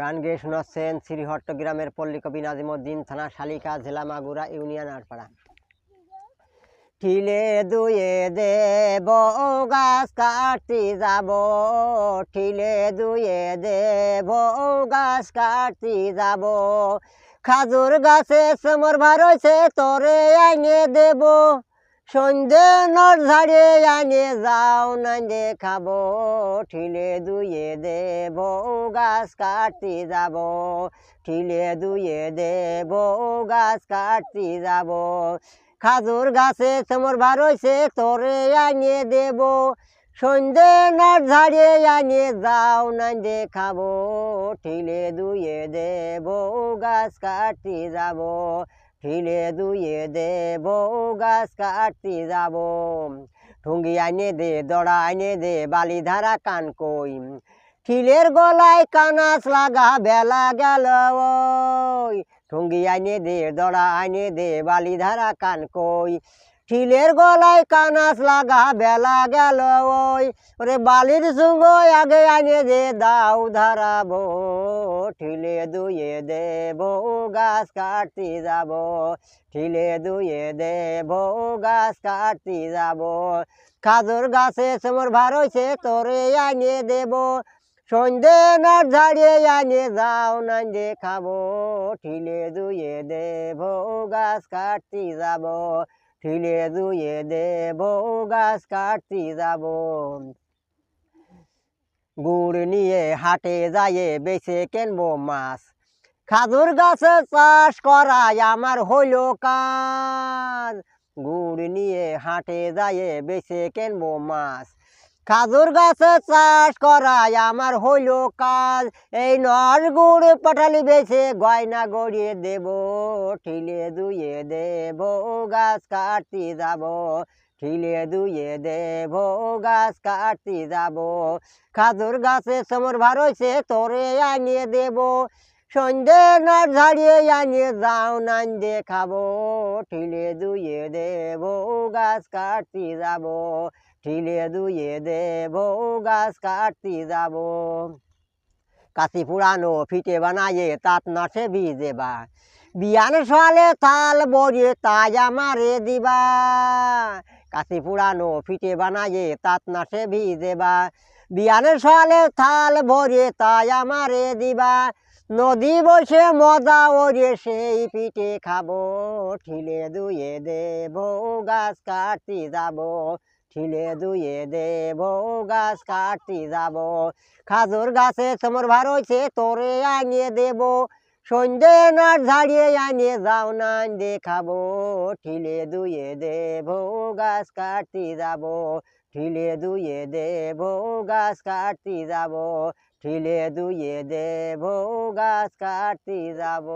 গান গেয়ে শোনাচ্ছেন শ্রীহট্ট গ্রামের পল্লী কবি নাজিমুদ্দিন, থানা শালিকা, জেলা মাগুরা, ইউনিয়ন আটপাড়া ঠিলে দুয়ে দেব, গাছ কাটতে যাব। ঠিলে দুয়ে দেব, গাছ কাটতে যাব। খাজুর গাছে সমর ভারছে তোরে আইনে দেব। সন্ধে নট ঝাড়িয়ে আনে যাও না দেখাবো ঠিলে দুয়ে দেব, গাছ কাটতে যাব, ঠিলে দুয়ে দেব, গাছ কাটতে যাব। খাজুর গাছে তোমার ভারছে তোরে আনিয়ে দেব। সন্ধে নট ঝাড়িয়ে আনিয়ে যাও না দেখাবো ঠিলে দুয়ে দেব, গাছ কাটতে যাব। ঠিলে দুয়ে দে দেব, গাছ কাটতে যাব। ঠুঙ্গি আইনে দে দড়া আইনে দে বালি ধারা কান কই। ঠিলের গলায় কানাস লাগা বেলা গেল ঠুঙ্গি আইনে দে দড়া আইনে দে বালি ধারা কান কই। ঠিলের গলায় কানাস লাগা বেলা গেল ওই। ওরে বালির সুঙ্গ আগে আনে দে দাও ধারাবো ঠিলে দুয়ে দেব, গাছ কাটতে যাব। ঠিলে দুয়ে দেব, গাছ কাটতে যাব। খাজুর গাছে সমর ভার হয়েছে তোরে আনিয়ে দেব। সন্ধে নাট ঝাড়িয়ে আনিয়ে যাও না দেখাবো ঠিলে দুয়ে দেব, গাছ কাটতে যাব। ঠিলে দুয়ে দেব গাছ কাটতে যাব। গুড় নিয়ে হাটে যাইয়ে বেছে কেনবো মাছ। খাজুর গাছে চাষ করাই আমার হইল কাজ। গুড় নিয়ে হাটে যাইয়ে বেছে কেনবো মাছ। খাজুর গাছে চাষ করাই আমার হইল কাজ। এই নর গুড় পাঠালি বেছে গয়না গড়িয়ে দেব, ঠিলে দুয়ে দেব, গাছ কাটতে যাব, ঠিলে দুয়ে দেব, গাছ কাটতে যাব। খাজুর গাছে সমর ভারছে তোরে আনিয়ে দেব। সন্ধে নাট ঝাড়িয়ে আনিয়ে যাও নান দেখাবো ঠিলে দুয়ে দেব, গাছ কাটতে যাব, ঠিলে দুয়ে দেব, গাছ কাটতে যাব। কাশি পুরানো ফিটে বানায়ে তাত নাটে ভিজেবা বিয়ান সালে তাল বড়িয়ে তাই আমারে দিবা। কাশি পুরানো ফিটে বানায়ে তাত নাটে ভিজেবা বিয়ানের সালে থাল ভরিয়ে তাই আমারে দিবা। নদী বসে মজা ওরে সেই পিঠে খাব। ঠিলে দুয়ে দেব, গাছ কাটতে যাব। ঠিলে দুয়ে দেব, গাছ কাটতে যাব। খাজুর গাছে তোমার হয়েছে তোরে আনিয়ে দেব। সন্ধে নাট ঝাড়িয়ে আনিয়ে যাও না দেখাবো। ঠিলে দুয়ে দেব, গাছ কাটতে যাব। ঠিলে দুয়ে দেব, গাছ কাটতে যাব। ঠিলে দুয়ে দেব, গাছ কাটতে যাব।